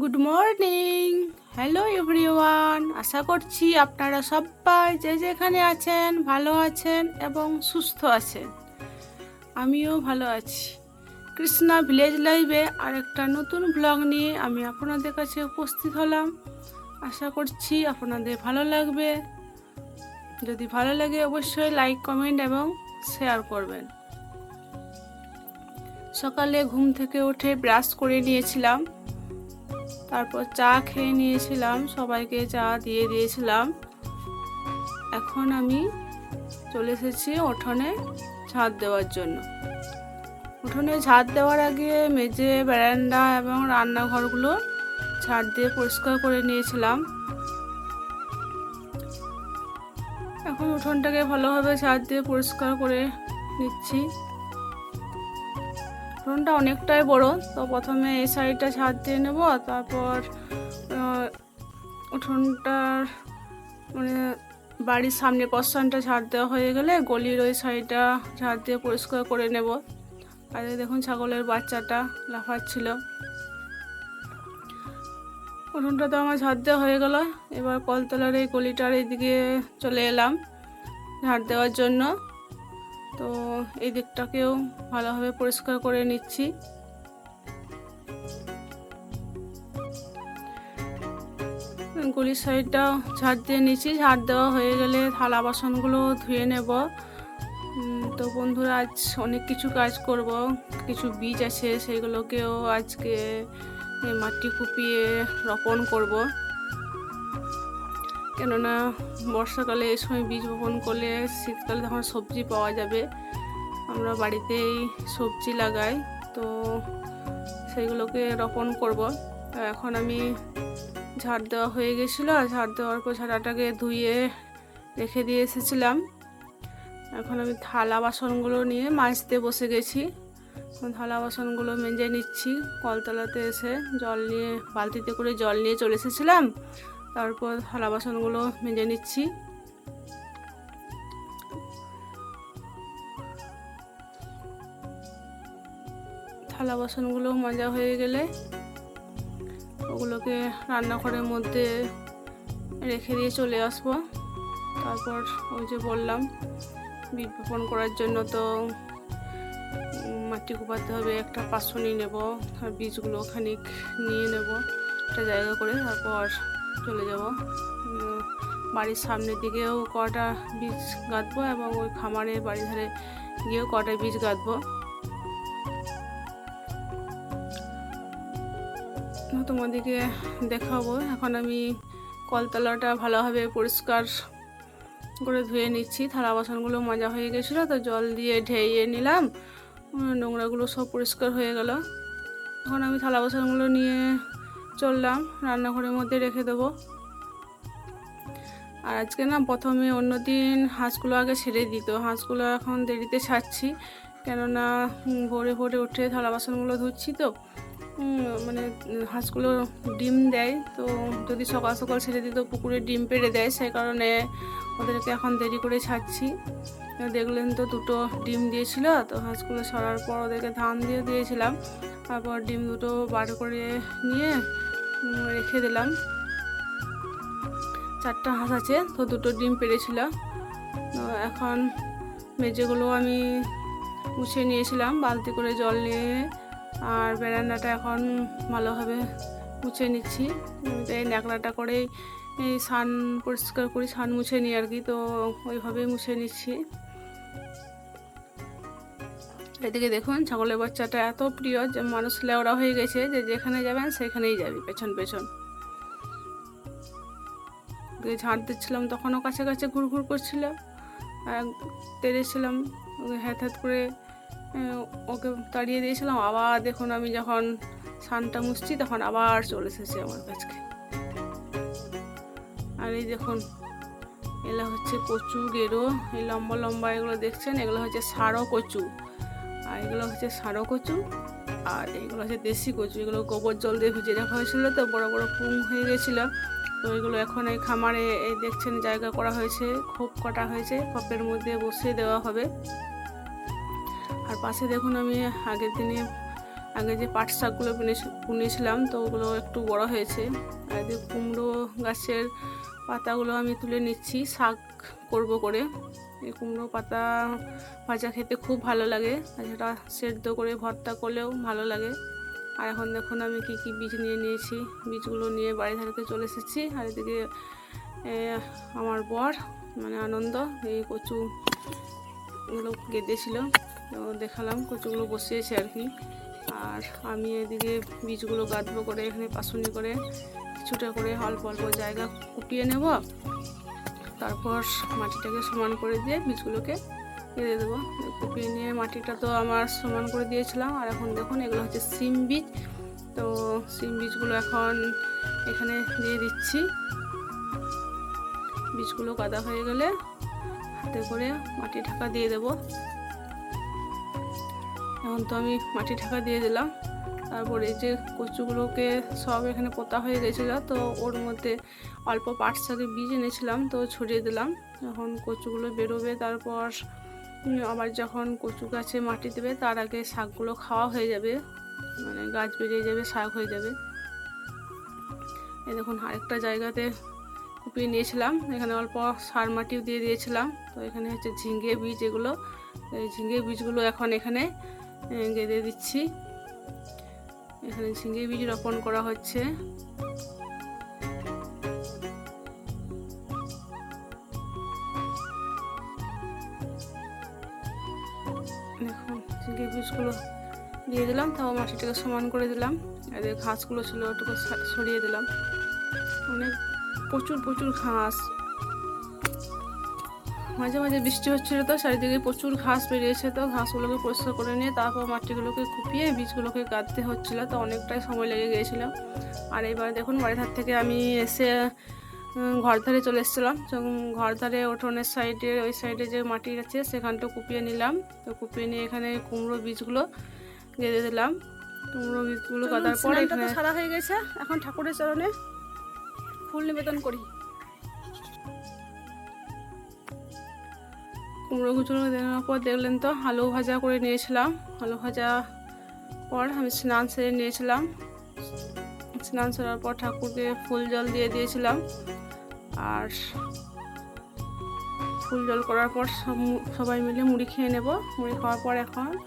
Good morning hello everyone আশা করছি আপনারা সবাই যে যেখানে আছেন, ভালো আছেন এবং সুস্থ আছেন। আমিও ভালো আছি। কৃষ্ণা ভিলেজ লাইভে আরেকটা নতুন ব্লগ নিয়ে আমি আপনাদের কাছে উপস্থিত হলাম। আশা করছি আপনাদের ভালো লাগবে। যদি ভালো লাগে অবশ্যই লাইক কমেন্ট এবং শেয়ার করবেন। সকালে ঘুম থেকে উঠে ব্রাশ করে নিয়েছিলাম। তারপর চা খেয়ে নিয়েছিলাম, সবাইকে চা দিয়ে দিয়েছিলাম। এখন আমি চলে এসেছি উঠোনে ঝাঁট দেওয়ার জন্য। উঠোনে ঝাঁট দেওয়ার আগে মেঝে, বারান্দা এবং রান্নাঘরগুলো ঝাড় দিয়ে পরিষ্কার করে নিয়েছিলাম। এখন উঠোনটাকে ভালোভাবে ঝাড় দিয়ে পরিষ্কার করে নিচ্ছি। উঠোনটা অনেকটাই বড়। তো প্রথমে এই সাইডটা ছাদ দিয়ে নেব, তারপর উঠোনটার মানে বাড়ির সামনে পশ্চানটা ঝাড় দেওয়া হয়ে গেলে গলির ওই সাইডটা ঝাড় দিয়ে পরিষ্কার করে নেব। আর দেখুন ছাগলের বাচ্চাটা লাফাচ্ছিল। উঠোনটা তো আমার ঝাড় দেওয়া হয়ে গেল। এবার কলতলার এই গলিটার এইদিকে চলে এলাম। ঝাড় দেওয়ার জন্য। তো এই দিকটাকেও ভালোভাবে পরিষ্কার করে নিচ্ছি। গলির সাইডটা ঝাড় দিয়ে নিচ্ছি। ঝাড় দেওয়া হয়ে গেলে থালা বাসনগুলো ধুয়ে নেব। তো বন্ধুরা, আজ অনেক কিছু কাজ করব। কিছু বীজ আছে, সেগুলোকেও আজকে মাটি কুপিয়ে রোপণ করব। কেননা বর্ষাকালে এই সময় বীজ বপন করলে শীতকালে তখন সবজি পাওয়া যাবে। আমরা বাড়িতেই সবজি লাগাই, তো সেইগুলোকে রোপণ করব। তো এখন আমি ঝাড় দেওয়া হয়ে গেছিল, আর ঝাড় দেওয়ার পর ঝাড়াটাকে ধুয়ে রেখে দিয়ে এসেছিলাম। এখন আমি থালা বাসনগুলো নিয়ে মাজতে বসে গেছি। থালা বাসনগুলো মেজে নিচ্ছি, কলতলাতে এসে জল নিয়ে, বালতিতে করে জল নিয়ে চলে এসেছিলাম। তারপর থালা বাসনগুলো মেজে নিচ্ছি। থালা বাসনগুলো মাজা হয়ে গেলে ওগুলোকে রান্নাঘরের মধ্যে রেখে দিয়ে চলে আসব। তারপর ওই যে বললাম বীজ বপন করার জন্য তো মাটি কুপাতে হবে, একটা পাশনি নেব, আর বীজগুলো খানিক নিয়ে নেব, একটা জায়গা করে, তারপর চলে যাব। বাড়ির সামনের দিকেও কটা বীজ গাঁথবো এবং ওই খামারে বাড়ি ধারে গিয়েও কটা বীজ গাঁথবো। তোমাদেরকে দেখাবো। এখন আমি কলতলাটা ভালোভাবে পরিষ্কার করে ধুয়ে নিচ্ছি। থালা বাসনগুলো মজা হয়ে গেছিল, তো জল দিয়ে ঢেইয়ে নিলাম। নোংরাগুলো সব পরিষ্কার হয়ে গেল। এখন আমি থালা বাসনগুলো নিয়ে চললাম, রান্নাঘরের মধ্যে রেখে দেবো। আর আজকে না প্রথমে অন্যদিন হাঁসগুলো আগে ছেড়ে দিত হাঁসগুলো এখন দেরিতে ছাড়ছি। কেননা ভোরে ভোরে উঠে থালা বাসনগুলো ধুচ্ছি তো। মানে হাঁসগুলো ডিম দেয়, তো যদি সকাল সকাল ছেড়ে দিত পুকুরে ডিম পেড়ে দেয়, সেই কারণে ওদেরকে এখন দেরি করে ছাড়ছি। দেখলেন তো দুটো ডিম দিয়েছিল, তো হাঁসগুলো সরার পর ওদেরকে ধান দিয়ে দিয়েছিলাম। তারপর ডিম দুটো বার করে নিয়ে রেখে দিলাম। চারটা হাঁস আছে, তো দুটো ডিম পেড়েছিল তো এখন মেজেগুলো আমি মুছে নিয়েছিলাম, বালতি করে জল নিয়ে। আর বেরান্দাটা এখন ভালোভাবে মুছে নিচ্ছি। এই ন্যাকড়াটা করেই এই সান, পরিষ্কার করি সান মুছে নিই আর কি, তো ওইভাবেই মুছে নিচ্ছি। এদিকে দেখুন, ছাগলের বাচ্চাটা এত প্রিয় যে মানুষ লেওড়া হয়ে গেছে যে যেখানে যাবেন সেখানেই যাবি, পেছন পেছন। ঝাঁট দিচ্ছিলাম, তখনও কাছে কাছে ঘুর ঘুর করছিল। আর তেড়েছিলাম হ্যাত হ্যাত করে ওকে তাড়িয়ে দিয়েছিলাম। আবার দেখুন আমি যখন সানটা মুছছি, তখন আবার চলে এসেছে আমার কাছে। আর এই দেখুন, এগুলো হচ্ছে কচু, গেরো, এই লম্বা লম্বা এগুলো দেখছেন? এগুলো হচ্ছে সারো কচু। আর এগুলো হচ্ছে সারো কচু, আর এগুলো হচ্ছে দেশি কচু। এগুলো গোবর জল দিয়ে ভিজে রাখা হয়েছিল তো, বড় বড় পুং হয়ে গেছিল। তো এগুলো এখন এই খামারে, এই দেখছেন জায়গা করা হয়েছে, খোপ কটা হয়েছে, খোপের মধ্যে বসিয়ে দেওয়া হবে। আর পাশে দেখুন আমি আগের দিনে, আগে যে পাট শাকগুলো বুনেছিলাম তো ওগুলো একটু বড় হয়েছে। আর কুমড়ো গাছের পাতাগুলো আমি তুলে নিচ্ছি, শাক করব করে। এই কুমড়ো পাতা ভাজা খেতে খুব ভালো লাগে। সেটা সেদ্ধ করে ভর্তা করলেও ভালো লাগে। আর এখন দেখুন আমি কি কি বীজ নিয়ে নিয়েছি। বীজগুলো নিয়ে বাড়ি ধারকে চলে এসেছি। আর এদিকে আমার বর মানে আনন্দ, এই কচু এগুলো গেঁদেছিল দেখালাম কচুগুলো বসিয়েছে আর কি। আর আমি এদিকে বীজগুলো গাঁথবো করে, এখানে পাশুনি করে, কিছুটা করে অল্প অল্প জায়গা কুপিয়ে নেব। তারপর মাটিটাকে সমান করে দিয়ে বীজগুলোকে কেটে দেবো। কুপিয়ে নিয়ে মাটিটা তো আমার সমান করে দিয়েছিলাম। আর এখন দেখুন, এগুলো হচ্ছে সিম বীজ। তো সিম বীজগুলো এখন এখানে দিয়ে দিচ্ছি। বীজগুলো কাদা হয়ে গেলে হাতে করে মাটি ঢাকা দিয়ে দেব। এখন তো আমি মাটি ঢাকা দিয়ে দিলাম। তারপর এই যে কচুগুলোকে সব এখানে পোতা হয়ে গেছিল, তো ওর মধ্যে অল্প পাট শাকের বীজ এনেছিলাম, তো ছড়িয়ে দিলাম। যখন কচুগুলো বেরোবে, তারপর আবার যখন কচু গাছে মাটি দেবে, তার আগে শাকগুলো খাওয়া হয়ে যাবে। মানে গাছ বেরিয়ে যাবে, শাক হয়ে যাবে। এই দেখুন, আরেকটা জায়গাতে কুপিয়ে নিয়েছিলাম। এখানে অল্প সার মাটিও দিয়ে দিয়েছিলাম। তো এখানে হচ্ছে ঝিঙ্গে বীজ এগুলো। এই ঝিঙ্গে বীজগুলো এখন এখানে গেঁথে দিচ্ছি। এখানে ঝিঙ্গে বীজ রোপণ করা হচ্ছে। দেখুন ঝিঙ্গে বীজগুলো দিয়ে দিলাম, তাও মাটিটাকে সমান করে দিলাম। এদের ঘাসগুলো ছিল ওটুকু সরিয়ে দিলাম। অনেক প্রচুর প্রচুর ঘাস মাঝে মাঝে বৃষ্টি হচ্ছিল তো চারিদিকে প্রচুর ঘাস বেরিয়েছে তো ঘাসগুলোকে পরিষ্কার করে নিয়ে তারপর মাটিগুলোকে কুপিয়ে বীজগুলোকে গাঁদতে হচ্ছিল তো অনেকটাই সময় লেগে গিয়েছিল। আর এবার দেখুন বাড়ি ধার থেকে আমি এসে ঘর ধারে চলে এসেছিলাম। ঘর ধারে উঠোনের সাইডে ওই সাইডে যে মাটি আছে সেখানটা কুপিয়ে নিলাম। তো কুপিয়ে নিয়ে এখানে কুমড়ো বীজগুলো গেঁদে দিলাম। কুমড়ো বীজগুলো গাঁদার পর এখানে সারা হয়ে গেছে। এখন ঠাকুরের চরণে ফুল নিবেদন করি। কুমড়ো গুঁচুনো দেওয়ার পর দেখলেন তো আলু ভাজা করে নিয়েছিলাম। আলু ভাজা পর আমি স্নান সেরে নিয়েছিলাম। স্নান সেরার পর ঠাকুরকে ফুল জল দিয়ে দিয়েছিলাম। আর ফুল জল করার পর সব- সবাই মিলে মুড়ি খেয়ে নেব। মুড়ি খাওয়ার পর এখন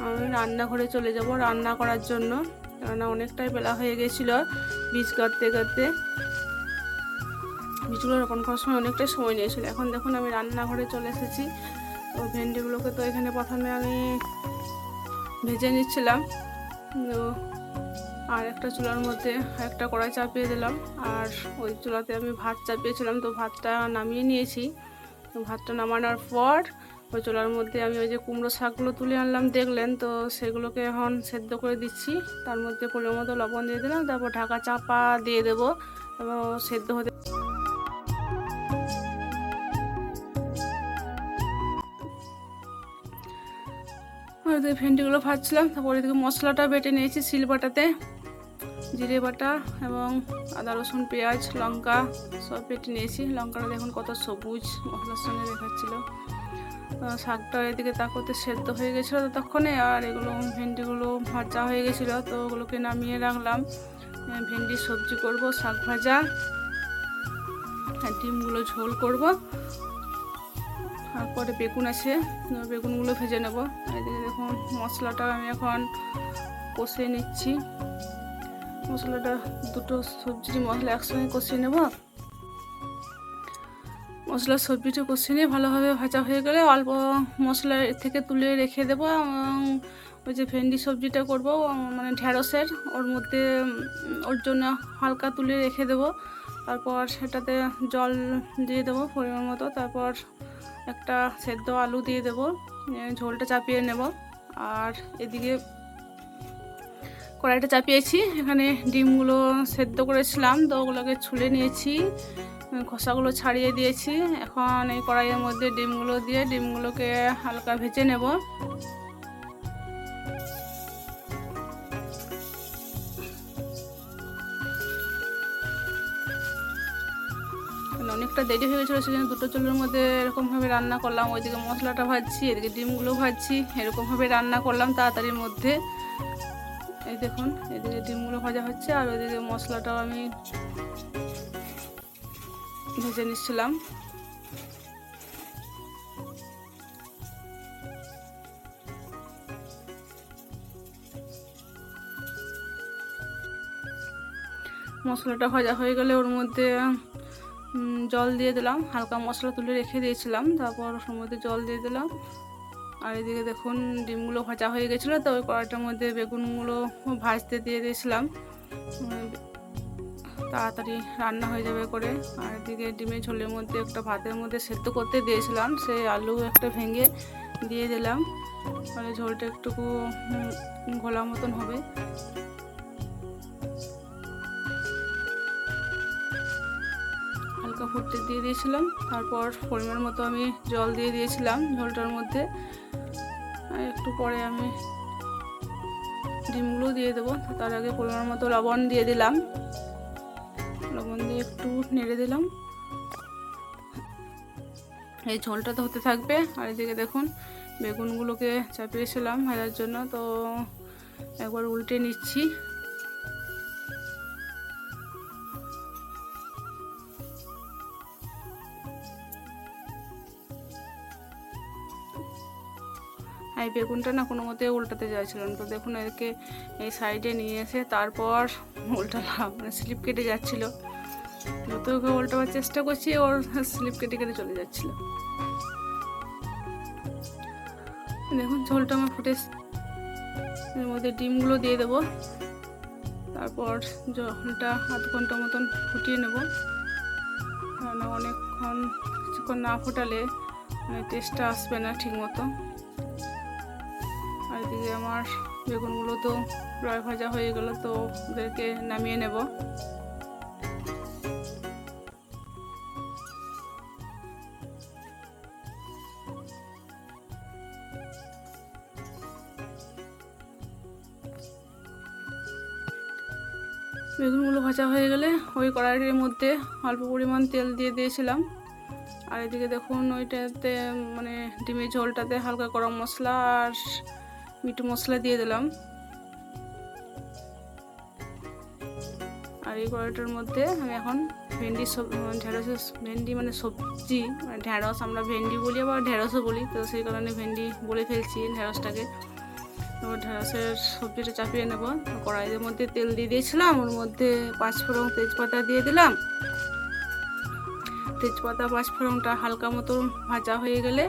আমি রান্নাঘরে চলে যাব রান্না করার জন্য। কেননা অনেকটাই বেলা হয়ে গেছিল বীজ কাটতে কাটতে বীজগুলো রোপণ করার সময় অনেকটাই সময় নিয়েছিল। এখন দেখুন আমি রান্নাঘরে চলে এসেছি। তো ভেন্ডিগুলোকে তো এখানে প্রথমে আমি ভেজে নিচ্ছিলাম। আর একটা চুলার মধ্যে একটা কড়াই চাপিয়ে দিলাম। আর ওই চুলাতে আমি ভাত চাপিয়েছিলাম। তো ভাতটা নামিয়ে নিয়েছি। তো ভাতটা নামানোর পর ওই চুলার মধ্যে আমি ওই যে কুমড়ো শাকগুলো তুলে আনলাম, দেখলেন? তো সেগুলোকে এখন সেদ্ধ করে দিচ্ছি। তার মধ্যে পরিমাণ মতো লবণ দিয়ে দিলাম। তারপর ঢাকা চাপা দিয়ে দেবো এবং সেদ্ধ হতে এদিকে ভেন্ডিগুলো ভাজছিলাম, তারপর এদিকে মশলাটা বেটে নিয়েছি শিলবাটাতে জিরে বাটা এবং আদা, রসুন, পেঁয়াজ, লঙ্কা সব বেটে নিয়েছি। লঙ্কাটা দেখুন কত সবুজ, মশলার সঙ্গে দেখাচ্ছিল। শাকটা এদিকে তাকতে সেদ্ধ হয়ে গেছিল ততক্ষণে, আর এগুলো ভেন্ডিগুলো ভাজা হয়ে গেছিল, তো ওগুলোকে নামিয়ে রাখলাম। ভেন্ডি সবজি করব, শাক ভাজা, আর ডিমগুলো ঝোল করব। তারপরে বেগুন আছে। বেগুনগুলো ভেজে নেব। এদিকে দেখুন, মশলাটা আমি এখন কষিয়ে নিচ্ছি। মশলাটা দুটো সবজির মশলা একসঙ্গে কষিয়ে নেব। মশলা সবজিটা কষিয়ে নিয়ে ভালোভাবে ভাজা হয়ে গেলে অল্প মশলা থেকে তুলে রেখে দেবো এবং ওই যে ভেন্ডি সবজিটা করব মানে ঢ্যাঁড়সের ওর মধ্যে ওর জন্য হালকা তুলে রেখে দেবো। তারপর সেটাতে জল দিয়ে দেবো পরিমাণ মতো। তারপর একটা সেদ্ধ আলু দিয়ে দেবো ঝোলটা চাপিয়ে নেব। আর এদিকে কড়াইটা চাপিয়েছি, এখানে ডিমগুলো সেদ্ধ করেছিলাম, তো ওগুলোকে ছুলে নিয়েছি, খোসাগুলো ছাড়িয়ে দিয়েছি। এখন এই কড়াইয়ের মধ্যে ডিমগুলো দিয়ে ডিমগুলোকে হালকা ভেজে নেব। অনেকটা দেরি হয়ে গেছিল, সেজন্য দুটো চুলের মধ্যে এরকমভাবে রান্না করলাম। ওইদিকে মশলাটা ভাজছি, এদিকে ডিমগুলো ভাজছি, এরকমভাবে রান্না করলাম তাড়াতাড়ির মধ্যে। এই দেখুন, এদিকে ডিমগুলো ভাজা হচ্ছে আর ওইদিকে মশলাটাও আমি ভেজে নিচ্ছিলাম। মশলাটা ভাজা হয়ে গেলে ওর মধ্যে জল দিয়ে দিলাম, হালকা মশলা তুলে রেখে দিয়েছিলাম, তারপর মধ্যে জল দিয়ে দিলাম। আর এদিকে দেখুন, ডিমগুলো ভাজা হয়ে গেছিল, তো ওই কড়াইটার মধ্যে বেগুনগুলো ভাজতে দিয়ে দিয়েছিলাম। তাড়াতাড়ি রান্না হয়ে যাবে করে। আর এদিকে ডিমের ঝোলের মধ্যে একটা ভাতের মধ্যে সেদ্ধ করতে দিয়েছিলাম, সেই আলু একটা ভেঙে দিয়ে দিলাম। তাহলে ঝোলটা একটুকু ঘোলা মতন হবে। হালকা ফুটতে দিয়ে দিয়েছিলাম। তারপর পরিমাণ মতো আমি জল দিয়ে দিয়েছিলাম ঝোলটার মধ্যে। আর একটু পরে আমি ডিমগুলো দিয়ে দেবো। তার আগে পরিমাণ মতো লবণ দিয়ে দিলাম। লবণ দিয়ে একটু নেড়ে দিলাম। এই ঝোলটা তো হতে থাকবে। আর এদিকে দেখুন, বেগুনগুলোকে চাপিয়েছিলাম ভাজার জন্য। তো একবার উল্টে নিচ্ছি। আর এই বেগুনটা না কোনো মতে উল্টাতে না। তো দেখুন এদেরকে এই সাইডে নিয়ে এসে তারপর উল্টালাম মানে স্লিপ কেটে যাচ্ছিল। যত ওকে উল্টাবার চেষ্টা করছি, ওর স্লিপ কেটে কেটে চলে যাচ্ছিল। দেখুন ঝোলটা আমার ফুটে এর মধ্যে ডিমগুলো দিয়ে দেবো। তারপর ঝোলটা আধ ঘণ্টা মতন ফুটিয়ে নেব। কারণ অনেকক্ষণ, কিছুক্ষণ না ফোটালে মানে টেস্টটা আসবে না ঠিক মতো এদিকে আমার বেগুনগুলো তো প্রায় ভাজা হয়ে গেল, তো ওদেরকে নামিয়ে নেব। বেগুনগুলো ভাজা হয়ে গেলে ওই কড়াইয়ের মধ্যে অল্প পরিমাণ তেল দিয়ে দিয়েছিলাম। আর এদিকে দেখুন ওইটাতে মানে ডিমের ঝোলটাতে হালকা গরম মশলা আর মিট মশলা দিয়ে দিলাম। আর এই কড়াইটার মধ্যে আমি এখন ভেন্ডি ঢেঁড়সের ভেন্ডি মানে সবজি মানে ঢেঁড়স আমরা ভেন্ডি বলি আবার ঢেঁড়সও বলি, তো সেই কারণে ভেন্ডি বলে ফেলছি ঢেঁড়সটাকে। তো ঢেঁড়সের সবজিটা চাপিয়ে নেব। কড়াইয়ের মধ্যে তেল দিয়ে দিয়েছিলাম, ওর মধ্যে পাঁচফোড়ন তেজপাতা দিয়ে দিলাম। তেজপাতা, পাঁচফোড়নটা হালকা মতো ভাজা হয়ে গেলে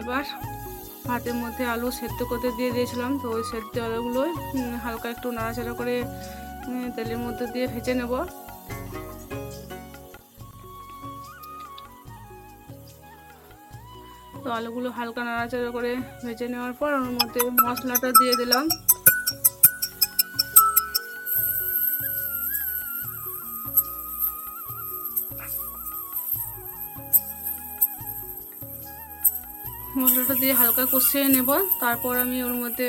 এবার ভাতের মধ্যে আলু সেদ্ধ করতে দিয়ে দিয়েছিলাম। তো ওই সেদ্ধ আলুগুলো হালকা একটু নাড়াচাড়া করে তেলের মধ্যে দিয়ে ভেজে নেব। তো আলুগুলো হালকা নাড়াচাড়া করে ভেজে নেওয়ার পর ওর মধ্যে মশলাটা দিয়ে দিলাম। মশলাটা দিয়ে হালকা কষিয়ে নেব। তারপর আমি ওর মধ্যে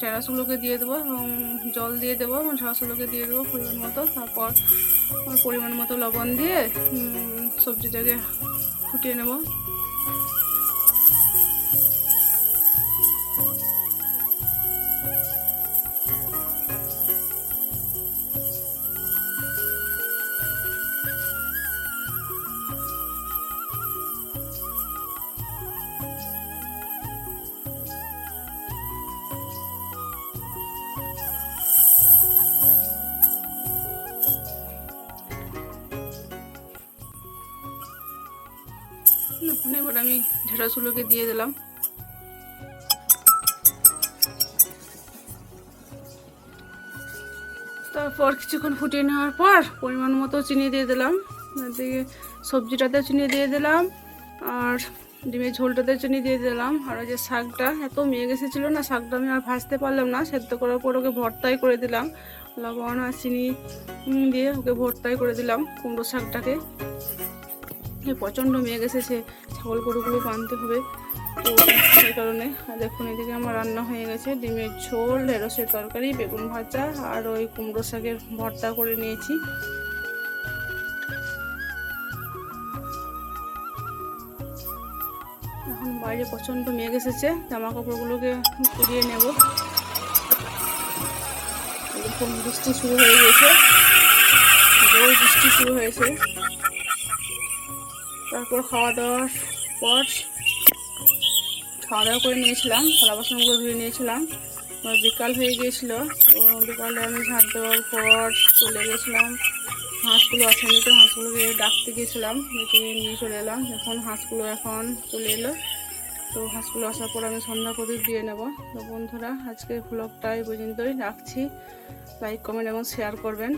ঢেঁড়সগুলোকে দিয়ে দেবো এবং জল দিয়ে দেবো ঢেঁড়সগুলোকে দিয়ে দেবো পরিমাণ মতো। তারপর পরিমাণ মতো লবণ দিয়ে সবজিটাকে ফুটিয়ে নেব। এবার আমি ঢেঁড়সগুলোকে দিয়ে দিলাম। তারপর কিছুক্ষণ ফুটিয়ে নেওয়ার পর পরিমাণ মতো চিনি দিয়ে দিলাম। এদিকে সবজিটাতে চিনি দিয়ে দিলাম আর ডিমের ঝোলটাতে চিনি দিয়ে দিলাম। আর ওই যে শাকটা এত মেয়ে গেছিল না, শাকটা আমি আর ভাজতে পারলাম না, সেদ্ধ করার পর ওকে ভর্তাই করে দিলাম। লবণ আর চিনি দিয়ে ওকে ভর্তাই করে দিলাম কুমড়ো শাকটাকে। প্রচণ্ড মেঘ এসেছে, ছাগল গরুগুলো বাঁধতে হবে। তো সেই কারণে আর দেখুন এদিকে আমার রান্না হয়ে গেছে, ডিমের ঝোল, ঢেঁড়সের তরকারি, বেগুন ভাজা আর ওই কুমড়ো শাকের ভর্তা করে নিয়েছি। এখন বাইরে প্রচণ্ড মেঘ এসেছে জামা কাপড়গুলোকে কুড়িয়ে নেব। এরকম বৃষ্টি শুরু হয়ে গেছে, জোর বৃষ্টি শুরু হয়েছে। তারপর খাওয়া দাওয়ার পর খাওয়া দাওয়া করে নিয়েছিলাম, থালা বাসনগুলো ধুয়ে নিয়েছিলাম। বিকাল হয়ে গিয়েছিল বিকালে আমি ঝাঁট দেওয়ার পর চলে গেছিলাম। হাঁসগুলো আসেনি তো হাঁসগুলোকে ডাকতে গিয়েছিলাম, ডেকে নিয়ে চলে এলাম। এখন হাঁসগুলো এখন চলে এলো। তো হাঁসগুলো আসার পর আমি সন্ধ্যা প্রদীপ দিয়ে নেব। তো বন্ধুরা আজকে ব্লগটা এই পর্যন্তই। রাখছি। লাইক কমেন্ট এবং শেয়ার করবেন।